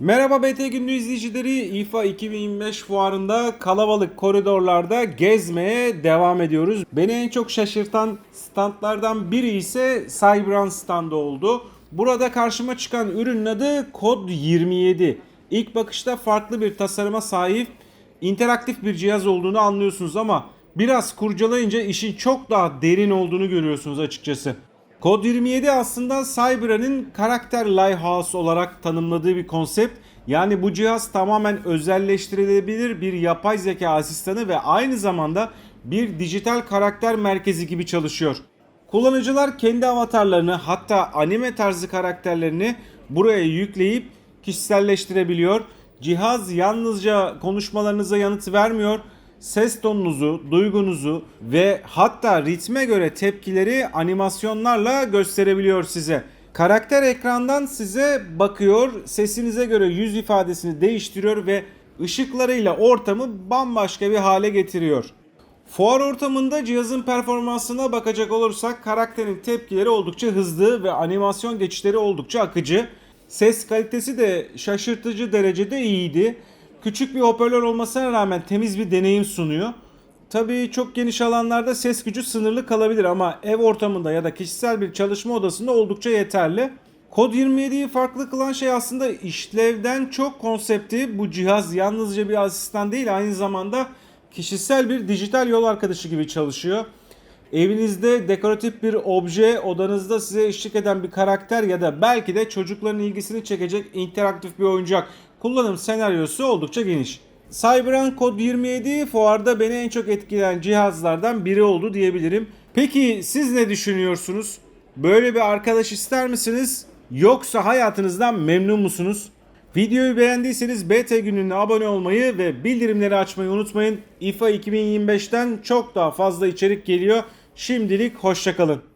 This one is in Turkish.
Merhaba BT Günlüğü izleyicileri. İFA 2025 fuarında kalabalık koridorlarda gezmeye devam ediyoruz. Beni en çok şaşırtan standlardan biri ise Cybran standı oldu. Burada karşıma çıkan ürünün adı Kod 27. İlk bakışta farklı bir tasarıma sahip interaktif bir cihaz olduğunu anlıyorsunuz ama biraz kurcalayınca işin çok daha derin olduğunu görüyorsunuz açıkçası. Kod 27 aslında Cyber'ın karakter lighthouse olarak tanımladığı bir konsept. Yani bu cihaz tamamen özelleştirilebilir bir yapay zeka asistanı ve aynı zamanda bir dijital karakter merkezi gibi çalışıyor. Kullanıcılar kendi avatarlarını hatta anime tarzı karakterlerini buraya yükleyip kişiselleştirebiliyor. Cihaz yalnızca konuşmalarınıza yanıt vermiyor. Ses tonunuzu, duygunuzu ve hatta ritme göre tepkileri animasyonlarla gösterebiliyor size. Karakter ekrandan size bakıyor, sesinize göre yüz ifadesini değiştiriyor ve ışıklarıyla ortamı bambaşka bir hale getiriyor. Fuar ortamında cihazın performansına bakacak olursak karakterin tepkileri oldukça hızlı ve animasyon geçişleri oldukça akıcı. Ses kalitesi de şaşırtıcı derecede iyiydi. Küçük bir hoparlör olmasına rağmen temiz bir deneyim sunuyor. Tabii çok geniş alanlarda ses gücü sınırlı kalabilir ama ev ortamında ya da kişisel bir çalışma odasında oldukça yeterli. Kod 27'yi farklı kılan şey aslında işlevden çok konsepti. Bu cihaz yalnızca bir asistan değil aynı zamanda kişisel bir dijital yol arkadaşı gibi çalışıyor. Evinizde dekoratif bir obje, odanızda size eşlik eden bir karakter ya da belki de çocukların ilgisini çekecek interaktif bir oyuncak. Kullanım senaryosu oldukça geniş. Cyberpunk Code 27 fuarda beni en çok etkileyen cihazlardan biri oldu diyebilirim. Peki siz ne düşünüyorsunuz? Böyle bir arkadaş ister misiniz? Yoksa hayatınızdan memnun musunuz? Videoyu beğendiyseniz BT günlüğüne abone olmayı ve bildirimleri açmayı unutmayın. IFA 2025'ten çok daha fazla içerik geliyor. Şimdilik hoşçakalın.